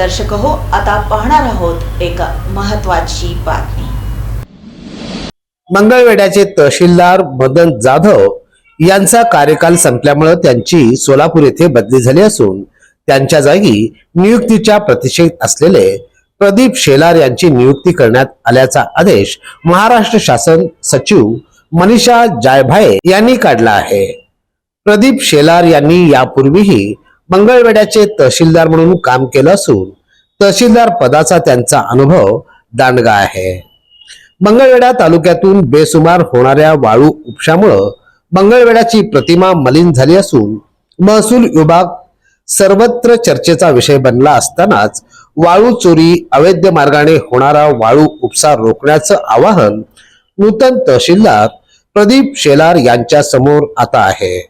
दर्शक हो आता पाहणार आहोत एक महत्वाची बातमी. मंगळवेढ्याचे तहसीलदार मदन जाधव यांचा कार्यकाल संपल्यामुळे त्यांची सोलापूर येथे बदली झाली असून त्यांच्या जागी नियुक्तीच्या प्रतीक्षेत असलेले प्रदीप शेलार यांची नियुक्ती करण्यात आल्याचा आदेश महाराष्ट्र शासन सचिव मनीषा जायभाये यांनी काढला आहे. प्रदीप शेलार यांनी यापूर्वीही मंगळवेड्याचे तहसीलदार म्हणून काम केलं असून तहसीलदार पदाचा त्यांचा अनुभव दांडगा आहे. मंगळवेढा तालुक्यातून बेसुमार होणाऱ्या वाळू उपशामुळं मंगळवेढ्याची प्रतिमा मलिन झाली असून महसूल विभाग सर्वत्र चर्चेचा विषय बनला असतानाच वाळू चोरी अवैध मार्गाने होणारा वाळू उपसा रोखण्याचं आवाहन नूतन तहसीलदार प्रदीप शेलार यांच्या समोर आता आहे.